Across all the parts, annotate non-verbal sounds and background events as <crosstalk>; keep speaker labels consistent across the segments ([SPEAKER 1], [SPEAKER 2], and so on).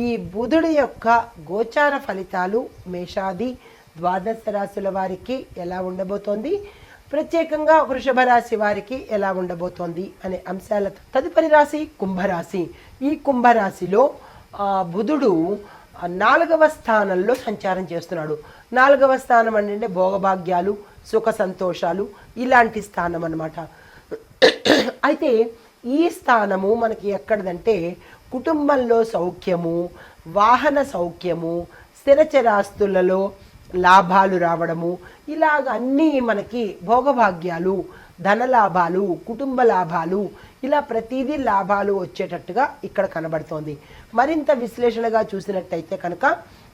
[SPEAKER 1] ఈ బుధుడు యొక్క గోచార ఫలితాలు మేషాది ద్వాదశ రాశుల వారికి ఎలా ఉండబోతోంది? ప్రత్యేకంగా వృషభ రాశి వారికి ఎలా ఉండబోతోంది అనే అంశాలతో తదుపరి రాశి కుంభరాశి. ఈ కుంభరాశిలో బుధుడు నాలుగవ స్థానంలో సంచారం చేస్తున్నాడు. నాలుగవ స్థానం అంటే భోగభాగ్యాలు సుఖ సంతోషాలు ఇలాంటి స్థానం అన్నమాట. అయితే ఈ స్థానము మనకి ఎక్కడదంటే కుటుంబంలో సౌఖ్యము వాహన సౌఖ్యము స్థిరచరాస్తులలో లాభాలు రావడము ఇలాగ అన్నీ మనకి భోగభాగ్యాలు ధన లాభాలు కుటుంబ లాభాలు ఇలా ప్రతిదీ లాభాలు వచ్చేటట్టుగా ఇక్కడ కనబడుతోంది. మరింత విశ్లేషణగా చూసినట్టయితే కనుక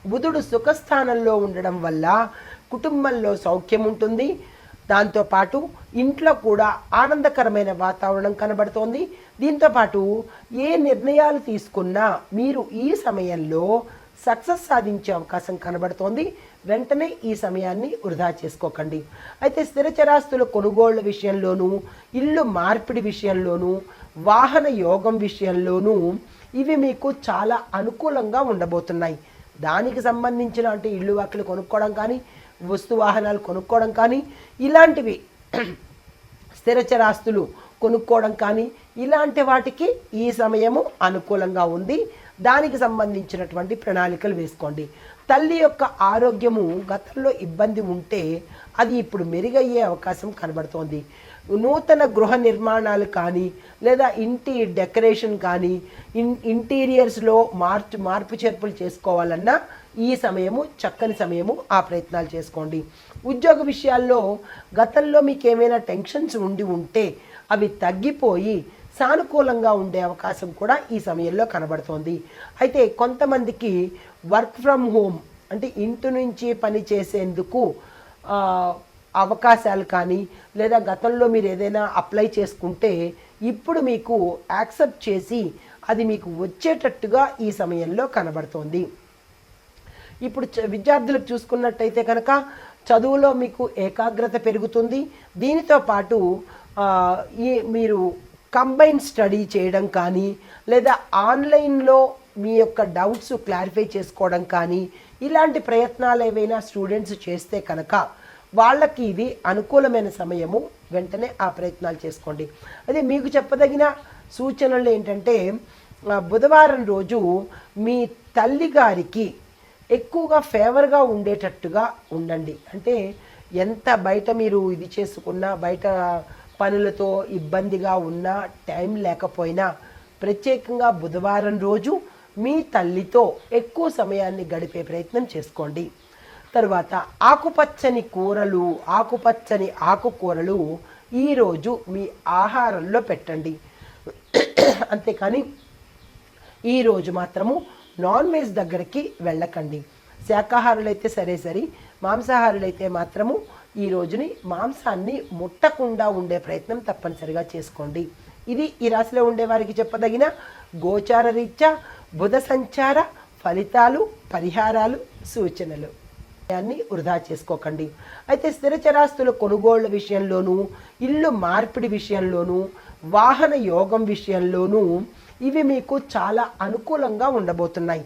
[SPEAKER 1] బుధుడు సుఖస్థానంలో ఉండడం వల్ల కుటుంబంలో సౌఖ్యం ఉంటుంది దాంతోపాటు ఇంట్లో కూడా ఆనందకరమైన వాతావరణం కనబడుతోంది. దీంతోపాటు ఏ నిర్ణయాలు తీసుకున్నా మీరు ఈ సమయంలో సక్సెస్ సాధించే అవకాశం కనబడుతోంది. వెంటనే ఈ సమయాన్ని వృధా చేసుకోకండి. అయితే స్థిరచరాస్తుల కొనుగోళ్ళ విషయంలోనూ ఇల్లు మార్పిడి విషయంలోనూ వాహన యోగం విషయంలోనూ ఇవి మీకు చాలా అనుకూలంగా ఉండబోతున్నాయి. దానికి సంబంధించిన అంటే ఇల్లు వాకిలు కొనుక్కోవడం కానీ వస్తు వాహనాలు కొనుక్కోవడం కానీ ఇలాంటివి స్థిరచరాస్తులు కొనుక్కోవడం కానీ ఇలాంటి వాటికి ఈ సమయము అనుకూలంగా ఉంది. దానికి సంబంధించినటువంటి ప్రణాళికలు వేసుకోండి. తల్లి యొక్క ఆరోగ్యము గతంలో ఇబ్బంది ఉంటే అది ఇప్పుడు మెరుగయ్యే అవకాశం కనబడుతోంది. నూతన గృహ నిర్మాణాలు కానీ లేదా ఇంటి డెకరేషన్ కానీ ఇన్ ఇంటీరియర్స్లో మార్చు మార్పు చేర్పులు చేసుకోవాలన్నా ఈ సమయము చక్కని సమయము ఆ ప్రయత్నాలు చేసుకోండి. ఉద్యోగ విషయాల్లో గతంలో మీకు ఏమైనా టెన్షన్స్ ఉండి ఉంటే అవి తగ్గిపోయి సానుకూలంగా ఉండే అవకాశం కూడా ఈ సమయంలో కనబడుతోంది. అయితే కొంతమందికి వర్క్ ఫ్రమ్ హోమ్ అంటే ఇంటి నుంచి పని చేసేందుకు అవకాశాలు కానీ లేదా గతంలో మీరు ఏదైనా అప్లై చేసుకుంటే ఇప్పుడు మీకు యాక్సెప్ట్ చేసి అది మీకు వచ్చేటట్టుగా ఈ సమయంలో కనబడుతోంది. ఇప్పుడు చ- విద్యార్థులకు చూసుకున్నట్టయితే కనుక చదువులో మీకు ఏకాగ్రత పెరుగుతుంది. దీనితో పాటు ఈ మీరు కంబైన్ స్టడీ చేయడం కానీ లేదా ఆన్లైన్లో మీ యొక్క డౌట్స్ క్లారిఫై చేసుకోవడం కానీ ఇలాంటి ప్రయత్నాలు ఏవైనా స్టూడెంట్స్ చేస్తే కనుక వాళ్ళకి ఇది అనుకూలమైన సమయము. వెంటనే ఆ ప్రయత్నాలు చేసుకోండి. అదే మీకు చెప్పదగిన సూచనలు ఏంటంటే బుధవారం రోజు మీ తల్లి గారికి ఎక్కువగా ఫేవర్గా ఉండేటట్టుగా ఉండండి. అంటే ఎంత బయట మీరు ఇది చేసుకున్నా బయట పనులతో ఇబ్బందిగా ఉన్నా టైం లేకపోయినా ప్రత్యేకంగా బుధవారం రోజు మీ తల్లితో ఎక్కువ సమయాన్ని గడిపే ప్రయత్నం చేసుకోండి. తర్వాత ఆకుపచ్చని కూరలు ఆకుపచ్చని ఆకుకూరలు ఈరోజు మీ ఆహారంలో పెట్టండి. అంతేకాని ఈరోజు మాత్రము నాన్ వెజ్ దగ్గరికి వెళ్ళకండి. శాకాహారులైతే సరే సరి మాంసాహారులైతే మాత్రము ఈ రోజుని మాంసాన్ని ముట్టకుండా ఉండే ప్రయత్నం తప్పనిసరిగా చేసుకోండి. ఇది ఈ రాశిలో ఉండేవారికి చెప్పదగిన గోచార రీత్యా బుధ సంచార ఫలితాలు పరిహారాలు సూచనలు. సమయాన్ని వృధా చేసుకోకండి. అయితే స్థిరచరాస్తుల కొనుగోళ్ళ విషయంలోనూ ఇల్లు మార్పిడి విషయంలోనూ వాహన యోగం విషయంలోనూ ఇవి మీకు చాలా అనుకూలంగా ఉండబోతున్నాయి.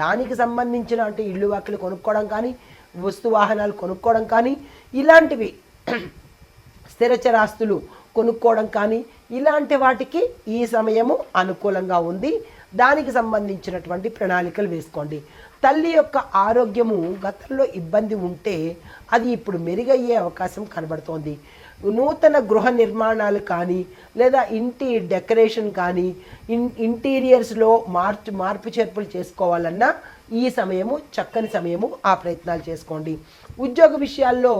[SPEAKER 1] దానికి సంబంధించిన అంటే ఇల్లు వాకిలు కొనుక్కోవడం కానీ వస్తు వాహనాలు కొనుక్కోవడం కానీ ఇలాంటివి <clears throat> స్థిరచరాస్తులు కొనుక్కోవడం కానీ ఇలాంటి వాటికి ఈ సమయము అనుకూలంగా ఉంది. దానికి సంబంధించినటువంటి ప్రణాళికలు వేసుకోండి. తల్లి యొక్క ఆరోగ్యము గతంలో ఇబ్బంది ఉంటే అది ఇప్పుడు మెరుగయ్యే అవకాశం కనబడుతోంది. నూతన గృహ నిర్మాణాలు కానీ లేదా ఇంటి డెకరేషన్ కానీ ఇన్ ఇంటీరియర్స్లో మార్చు మార్పు చేర్పులు చేసుకోవాలన్నా ఈ సమయము చక్కని సమయము ఆ ప్రయత్నాలు చేసుకోండి. ఉద్యోగ విషయాల్లో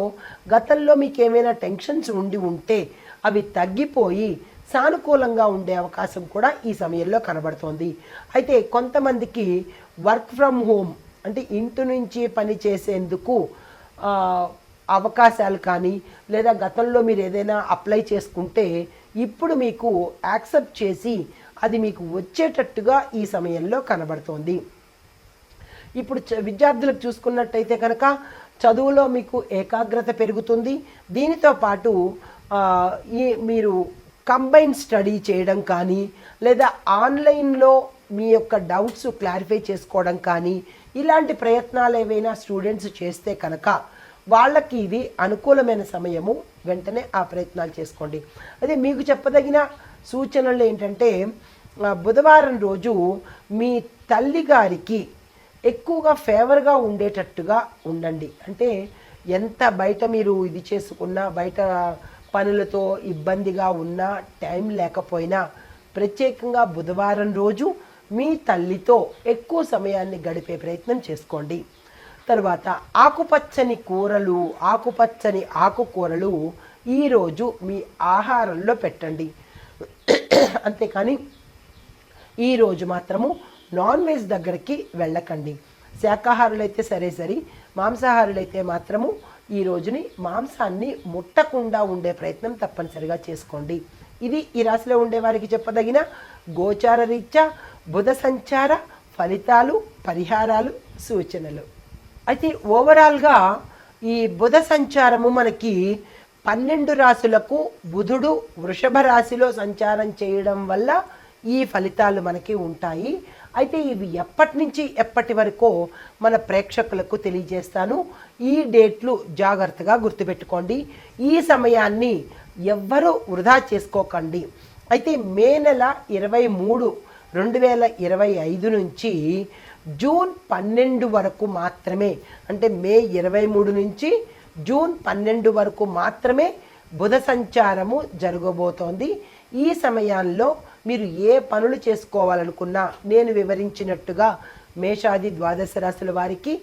[SPEAKER 1] గతంలో మీకు ఏమైనా టెన్షన్స్ ఉండి ఉంటే అవి తగ్గిపోయి సానుకూలంగా ఉండే అవకాశం కూడా ఈ సమయంలో కనబడుతోంది. అయితే కొంతమందికి వర్క్ ఫ్రమ్ హోమ్ అంటే ఇంటి నుంచి పని చేసేందుకు అవకాశాలు కానీ లేదా గతంలో మీరు ఏదైనా అప్లై చేసుకుంటే ఇప్పుడు మీకు యాక్సెప్ట్ చేసి అది మీకు వచ్చేటట్టుగా ఈ సమయంలో కనబడుతోంది. ఇప్పుడు చ- విద్యార్థులకు చూసుకున్నట్టయితే కనుక చదువులో మీకు ఏకాగ్రత పెరుగుతుంది. దీనితో పాటు ఈ మీరు కంబైన్ స్టడీ చేయడం కానీ లేదా ఆన్లైన్లో మీ యొక్క డౌట్స్ క్లారిఫై చేసుకోవడం కానీ ఇలాంటి ప్రయత్నాలు ఏవైనా స్టూడెంట్స్ చేస్తే కనుక వాళ్ళకి ఇది అనుకూలమైన సమయము వెంటనే ఆ ప్రయత్నాలు చేసుకోండి. అదే మీకు చెప్పదగిన సూచనలు ఏంటంటే బుధవారం రోజు మీ తల్లి గారికి ఎక్కువగా ఫేవర్గా ఉండేటట్టుగా ఉండండి. అంటే ఎంత బయట మీరు ఇది చేసుకున్నా బయట పనులతో ఇబ్బందిగా ఉన్నా టైం లేకపోయినా ప్రత్యేకంగా బుధవారం రోజు మీ తల్లితో ఎక్కువ సమయాన్ని గడిపే ప్రయత్నం చేసుకోండి. తర్వాత ఆకుపచ్చని కూరలు ఆకుపచ్చని ఆకుకూరలు ఈరోజు మీ ఆహారంలో పెట్టండి. అంతేకాని ఈరోజు మాత్రము నాన్ వెజ్ దగ్గరికి వెళ్ళకండి. శాకాహారులైతే సరే సరి మాంసాహారులైతే మాత్రము ఈ రోజుని మాంసాన్ని ముట్టకుండా ఉండే ప్రయత్నం తప్పనిసరిగా చేసుకోండి. ఇది ఈ రాశిలో ఉండే వారికి చెప్పదగిన గోచార రీత్యా బుధ సంచార ఫలితాలు పరిహారాలు సూచనలు. అయితే ఓవరాల్గా ఈ బుధ సంచారము మనకి పన్నెండు రాశులకు బుధుడు వృషభ రాశిలో సంచారం చేయడం వల్ల ఈ ఫలితాలు మనకి ఉంటాయి. అయితే ఇవి ఎప్పటి నుంచి ఎప్పటి వరకో మన ప్రేక్షకులకు తెలియజేస్తాను. ఈ డేట్లు జాగ్రత్తగా గుర్తుపెట్టుకోండి. ఈ సమయాన్ని ఎవ్వరూ వృధా చేసుకోకండి. అయితే మే నెల ఇరవై మూడు రెండు వేల ఇరవై ఐదు నుంచి జూన్ పన్నెండు వరకు మాత్రమే అంటే మే ఇరవై మూడు నుంచి జూన్ పన్నెండు వరకు మాత్రమే బుధ సంచారము జరగబోతోంది. ఈ సమయాల్లో మీరు ఏ పనులు చేసుకోవాలనుకున్నా నేను వివరించినట్టుగా మేషాది ద్వాదశ రాశుల వారికి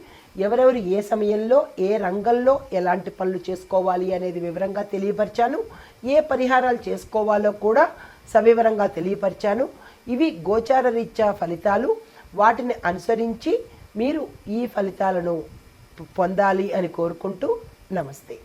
[SPEAKER 1] ఎవరెవరు ఏ సమయంలో ఏ రంగంలో ఎలాంటి పనులు చేసుకోవాలి అనేది వివరంగా తెలియపరిచాను. ఏ పరిహారాలు చేసుకోవాలో కూడా సవివరంగా తెలియపరిచాను. ఇవి గోచార రీత్యా ఫలితాలు. వాటిని అనుసరించి మీరు ఈ ఫలితాలను పొందాలి అని కోరుకుంటూ నమస్తే.